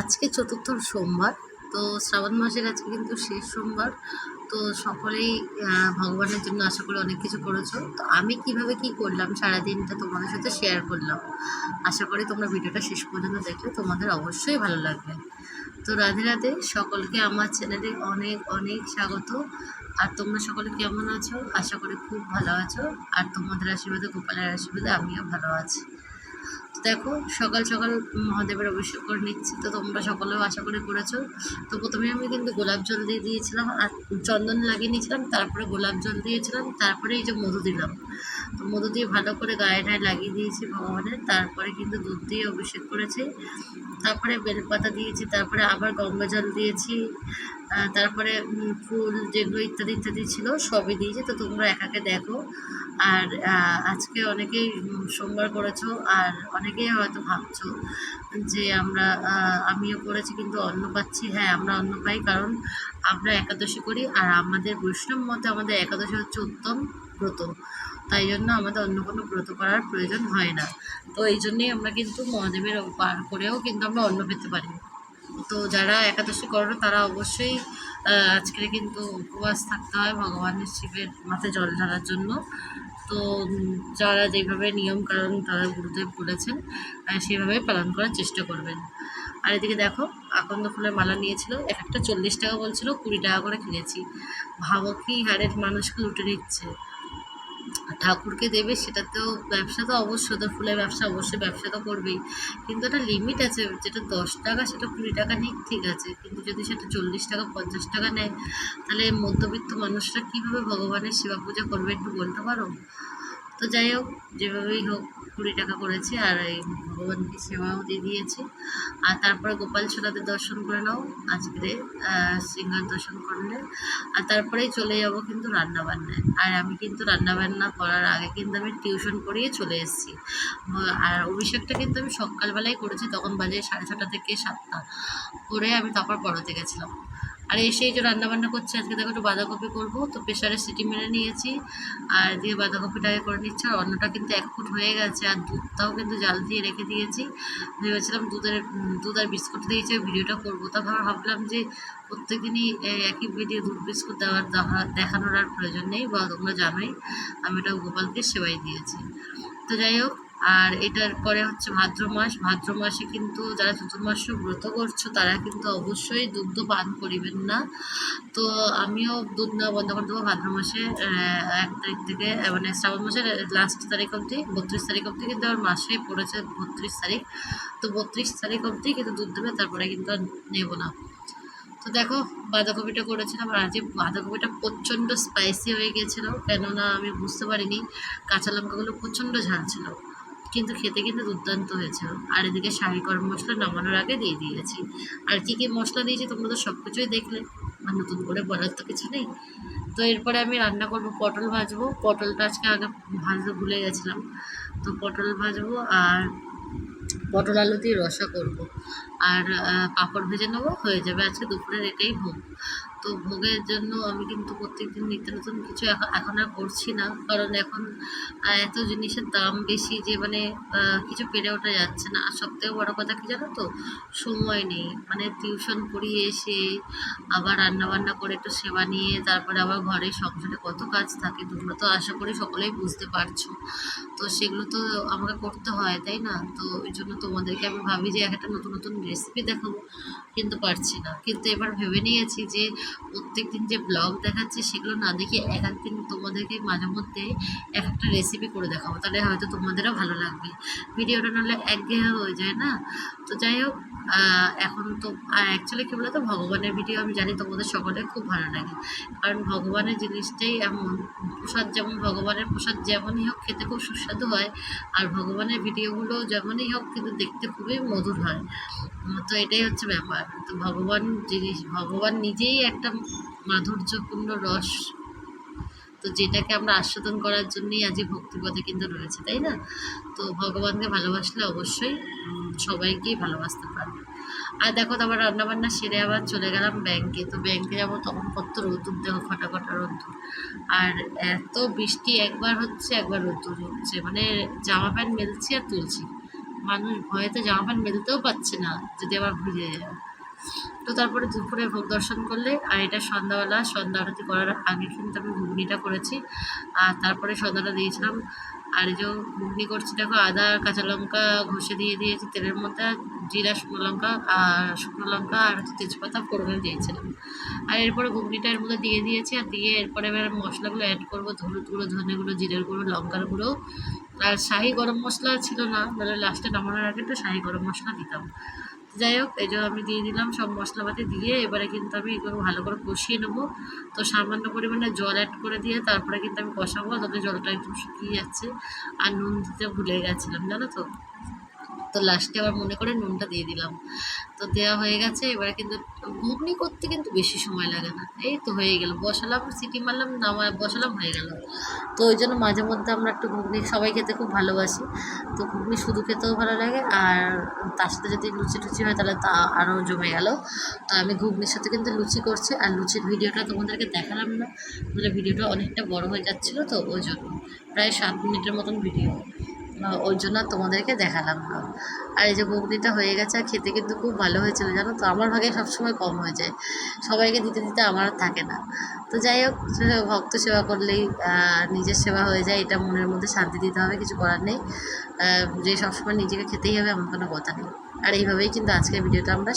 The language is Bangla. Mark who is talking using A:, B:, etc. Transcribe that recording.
A: আজকে চতুর্থ সোমবার, তো শ্রাবণ মাসের আজকে কিন্তু শেষ সোমবার। তো সকলেই ভগবানের জন্য আশা করি অনেক কিছু করেছ। তো আমি কীভাবে কি করলাম, সারাদিনটা তোমাদের সাথে শেয়ার করলাম। আশা করি তোমরা ভিডিওটা শেষ পর্যন্ত দেখলে, তোমাদের অবশ্যই ভালো লাগবে। তো রাধে রাধে, সকলকে আমার চ্যানেলে অনেক অনেক স্বাগত। আর তোমরা সকলে কেমন আছো? আশা করি খুব ভালো আছো। আর তোমাদের আশীর্বাদে, গোপালের আশীর্বাদে আমিও ভালো আছি। দেখো, সকাল সকাল মহাদেবের অভিষেক করে নিচ্ছি, তো তোমরা সকলেও আশা করে করেছ। তো প্রথমে আমি কিন্তু গোলাপ জল দিয়ে দিয়েছিলাম, আর চন্দন লাগিয়ে নিয়েছিলাম, তারপরে গোলাপ জল দিয়েছিলাম, তারপরে এই যে মধু দিলাম। তো মধু দিয়ে ভালো করে গায়ে ঠায়ে লাগিয়ে দিয়েছি ভগবানের, তারপরে কিন্তু দুধ দিয়ে অভিষেক করেছি, তারপরে বেলপাতা দিয়েছি, তারপরে আবার গঙ্গা জল দিয়েছি তারপরে ফুল যেগুলো ইত্যাদি ইত্যাদি ছিল সবই দিয়েছি। তো তোমরা একাকে দেখো। আর আজকে অনেকেই সোমবার করেছ আর অনেকেই হয়তো ভাবছ যে আমরা আমিও করেছি কিন্তু অন্ন পাচ্ছি। হ্যাঁ আমরা অন্ন পাই কারণ আমরা একাদশী করি আর আমাদের বৈষ্ণব মতে আমাদের একাদশী হচ্ছে উত্তম ব্রত। তাই জন্য আমাদের অন্য কোনো ব্রত করার প্রয়োজন হয় না। তো এই জন্যেই আমরা কিন্তু মহাদেবের পার করেও কিন্তু আমরা অন্ন পেতে পারি। তো যারা একাদশী করো তারা অবশ্যই আজকে কিন্তু উপবাস থাকতে হয় ভগবানের শিবের মাথায় জল ঢালার জন্য। তো যারা যেভাবে নিয়ম কারণ তারা গুরুদেব বলেছেন সেভাবে পালন করার চেষ্টা করবেন। আর এদিকে দেখো, আকন্দ ফুলের মালা নিয়েছিল, এক একটা চল্লিশ টাকা বলছিল, কুড়ি টাকা করে কিনেছি। ভাবো কি হারের মানুষকে লুটে নিচ্ছে। ঠাকুরকে দেবে সেটা তো ব্যবসা তো অবশ্যই তো ফুলের ব্যবসা অবশ্যই ব্যবসা তো করবেই। কিন্তু একটা লিমিট আছে, যেটা দশ টাকা সেটা কুড়ি টাকা নিক ঠিক আছে। কিন্তু যদি সেটা চল্লিশ টাকা, পঞ্চাশ টাকা নেয়, তাহলে মধ্যবিত্ত মানুষরা কীভাবে ভগবানের সেবা পূজা করবে একটু বলতে পারো? তো যাই হোক, যেভাবেই হোক কুড়ি টাকা করেছি আর এই ভগবানকে সেবাও দিয়ে দিয়েছি। আর তারপরে গোপাল সোনাদের দর্শন করে নাও আজকে সিংহার দর্শন করলে। আর তারপরেই চলে যাব কিন্তু রান্না বান্নায় আর আমি কিন্তু রান্নাবান্না করার আগে কিন্তু আমি টিউশন করিয়ে চলে এসেছি। আর অভিষেকটা কিন্তু আমি সকালবেলায় করেছি, তখন বাজে সাড়ে ছটা থেকে সাতটা। করে আমি তারপর পড়াতে গেছিলাম। আর এসেই যে রান্না বান্না করছি, আজকে দেখো একটু বাঁধাকপি করব, তো প্রেশারে সিটি মেরে নিয়েছি। আর দিয়ে বাঁধাকপিটাকে করে নিচ্ছি, আর অন্যটা কিন্তু এক ফুট হয়ে গেছে, আর দুধটাও কিন্তু জাল দিয়ে রেখে দিয়েছি। ভেবেছিলাম দুধের, দুধ আর বিস্কুট দিয়েছি ভিডিওটা করব, তা ভাব- ভাবলাম যে প্রত্যেক দিনই একই ভিডিও দুধ, বিস্কুট দেওয়ার দেখা- দেখানোর আর প্রয়োজন নেই বা তোমরা জানোই, আমি এটা গোপালকে সেবাই দিয়েছি। তো যাই হোক আর এটার পরে হচ্ছে ভাদ্র মাস। ভাদ্র মাসে কিন্তু যারা চতুর্মাস্য ব্রত করছ, তারা কিন্তু অবশ্যই দুগ্ধ পান করিবেন না। তো আমিও দুধ নেওয়া বন্ধ করে দেবো। ভাদ্র মাসে এক তারিখ থেকে মানে শ্রাবণ মাসের লাস্ট তারিখ অবধি, বত্রিশ তারিখ অবধি কিন্তু আমার মাসে পড়েছে বত্রিশ তারিখ। তো বত্রিশ তারিখ অবধি কিন্তু দুধ দেবে, তারপরে কিন্তু আর নেব না। তো দেখো, বাঁধাকপিটা করেছিলাম, আর আজকে বাঁধাকপিটা প্রচণ্ড স্পাইসি হয়ে গিয়েছিল। কেননা আমি বুঝতে পারিনি, কাঁচা লঙ্কাগুলো প্রচণ্ড ঝাল ছিল। কিন্তু খেতে কিন্তু দুর্দান্ত হয়েছিল। আর এদিকে শাহি গরম মশলা নামানোর আগে দিয়ে দিয়েছি। আর কী কী মশলা দিয়েছি তোমরা তো সব কিছুই দেখলে। আর নতুন করে বলার তো কিছু নেই। তো এরপরে আমি রান্না করব পটল ভাজবো। পটলটা আজকে আগে ভাজতে ভুলে গেছিলাম। তো পটল ভাজবো আর পটল আলু দিয়ে রসা করব। আর পাঁপড় ভেজে নেব। হয়ে যাবে আজকে দুপুরের এটাই ভোগ তো ভোগের জন্য আমি কিন্তু প্রত্যেকদিন নিত্য নতুন কিছু এখন আর করছি না। কারণ এখন এত জিনিসের দাম বেশি যে মানে কিছু পেরে ওঠা যাচ্ছে না। আর সবথেকে বড় কথা কি জানো তো? সময় নেই। মানে টিউশন পড়িয়ে এসে আবার রান্না বান্না করে একটু সেবা নিয়ে তারপরে আবার ঘরে সংসারে কত কাজ থাকে, তোমরা তো আশা করি সকলেই বুঝতে পারছ। তো সেগুলো তো আমাকে করতে হয়, তাই না? তো ওই জন্য তোমাদেরকে আমি ভাবি যে এক একটা নতুন নতুন রেসিপি দেখাবো। কিন্তু পারছি না। কিন্তু এবার ভেবে নিয়েছি যে প্রত্যেক দিন যে ব্লগ দেখাচ্ছি সেগুলো না দেখে এক একদিন তোমাদেরকে মাঝে মধ্যে এক একটা রেসিপি করে দেখাবো। তাহলে হয়তো তোমাদেরও ভালো লাগবে। ভিডিওটা নাহলে একঘেয়ে হয়ে যায় না? তো যাই হোক এখন তো অ্যাকচুয়ালি কী বলতো, ভগবানের ভিডিও আমি জানি তোমাদের সকলে খুব ভালো লাগে। কারণ ভগবানের জিনিসটাই এমন। প্রসাদ যেমন ভগবানের প্রসাদ যেমনই হোক খেতে খুব সুস্বাদু হয়। আর ভগবানের ভিডিওগুলো যেমনই হোক কিন্তু দেখতে খুবই মধুর হয়। তো এটাই হচ্ছে ব্যাপার। তো ভগবান জিনিস, ভগবান নিজেই একটা মাধুর্যপূর্ণ রস। তো যেটাকে আমরা আস্বাদন করার জন্যই আজই ভক্তিপথে কিন্তু রয়েছে, তাই না? তো ভগবানকে ভালোবাসলে অবশ্যই সবাইকেই ভালোবাসতে পারবে। আর দেখো তারপর রান্নাবান্না সেরে আবার চলে গেলাম ব্যাংকে। তো ব্যাংকে যাব তখন কত রোদ্দুর, দেখো খটা খটা রোদ্দুর। আর এত বৃষ্টি একবার হচ্ছে, একবার রোদ্দুর হচ্ছে। মানে জামা প্যান্ট মেলছি আর তুলছি। মানুষ ভয়েতে জামা প্যান্ট মেলতেও পারছে না যদি আবার ভিজে যায়। তো তারপরে দুপুরে ভোগ দর্শন করলে, আর এটা সন্ধ্যাবেলা সন্ধ্যা আরতি করার আগে কিন্তু আমি ঘুগনিটা করেছি। আর তারপরে সন্ধ্যাটা দিয়েছিলাম। আর যে ঘুগনি করছি, দেখো আদা, কাঁচা লঙ্কা ঘষে দিয়ে দিয়েছি তেলের মধ্যে, জিরা, শুকনো লঙ্কা, আর শুকনো লঙ্কা আর হচ্ছে তেজপাতা ফোড়নে দিয়েছিলাম। আর এরপরে ঘুগনিটা এর মধ্যে দিয়ে দিয়েছি, আর দিয়ে এরপরে এবার মশলাগুলো অ্যাড করব হলুদ গুঁড়ো, ধনে গুঁড়ো, জিরের গুঁড়ো, লঙ্কার গুঁড়ো। আর শাহি গরম মশলা ছিল না, তাহলে লাস্টে নামানোর আগে তো শাহি গরম মশলা দিতাম। যাই হোক, এই আমি দিয়ে দিলাম সব মশলাপাতি দিয়ে, এবারে কিন্তু আমি এগুলো ভালো করে কষিয়ে নেব। তো সামান্য পরিমাণে জল অ্যাড করে দিয়ে তারপরে কিন্তু আমি কষাবো, যাতে জলটা একটু শুকিয়ে যাচ্ছে। আর নুন দিতে ভুলে গেছিলাম, জানো তো? তো লাস্টে আবার মনে করে নুনটা দিয়ে দিলাম। তো দেওয়া হয়ে গেছে, এবারে কিন্তু ঘুগনি করতে কিন্তু বেশি সময় লাগে না। এই তো হয়ে গেল, বসালাম, সিটি মারলাম নামা বসালাম, হয়ে গেল। তো ওই জন্য মাঝে মধ্যে আমরা একটু ঘুগনি সবাই খেতে খুব ভালোবাসি। তো ঘুগনি শুধু খেতেও ভালো লাগে, আর তার সাথে যদি লুচি টুচি হয় তাহলে তা আরও জমে গেল। তো আমি ঘুগনির সাথে কিন্তু লুচি করছি, আর লুচির ভিডিওটা তোমাদেরকে দেখালাম না ভিডিওটা অনেকটা বড় হয়ে যাচ্ছিল, তো ওই জন্য। প্রায় সাত মিনিটের মতন ভিডিও ওই জন্য তোমাদেরকে দেখালাম। না আর এই যে ঘুগনিটা হয়ে গেছে, আর খেতে কিন্তু খুব ভালো হয়েছিল, জানো তো? আমার ভাগে সবসময় কম হয়ে যায়। সবাইকে দিতে দিতে আমার থাকে না। তো যাই হোক, ভক্ত সেবা করলেই নিজের সেবা হয়ে যায়, এটা মনের মধ্যে শান্তি দিতে হবে, কিছু করার নেই। যে সবসময় নিজেকে খেতেই হবে, এমন কোনো কথা নেই। আর এইভাবেই কিন্তু আজকের ভিডিওটা আমরা